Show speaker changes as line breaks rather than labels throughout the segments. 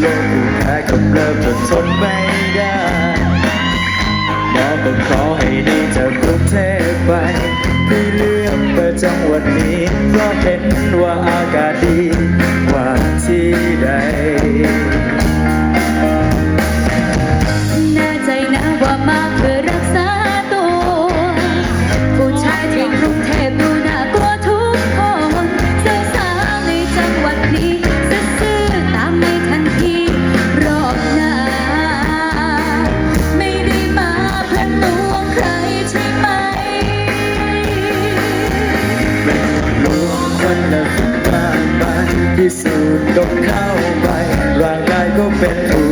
โลกแพ้คำเริบจนทนไม่ได้น้องก็ขอให้ได้จากกรุงเทพไปพี่เลือกไปจังหวัดนี้เพราะเห็นว่าอากาศดี
สูดดมเข้า
ไปร่างกายก็เป็นถู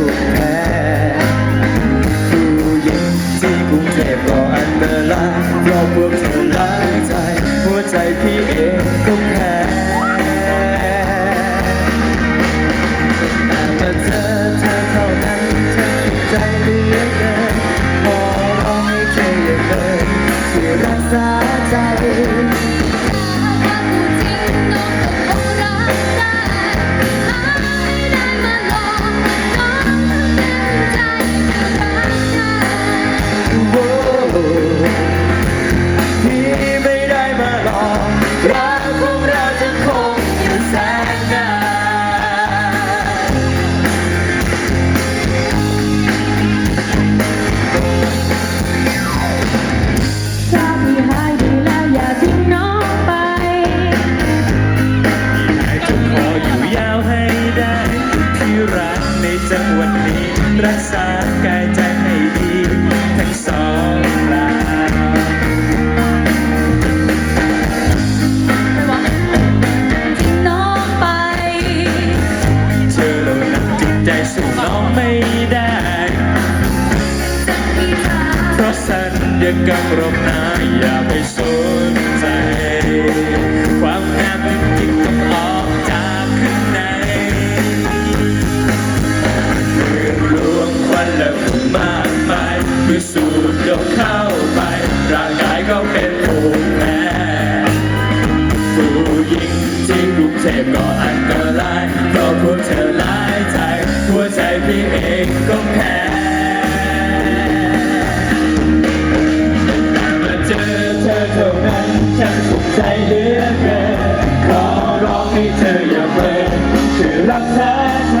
สัญญากรมหนาอย่าไปสนใจ ความงามจริงต้องออกจากข้างในเรื่องลวงควันและฝุ่นมากมายเมื่อสูดดมเข้าไปร่างกายก็เป็นภูมิแพ้ผู้หญิงที่กรุงเทพก็อันตรายเพราะพวกเธอหลายใจหัวใจพี่เองก็แพ้ ใจเหลือเกินขอร้องให้เธออย่าเมินเธอรักษาใจ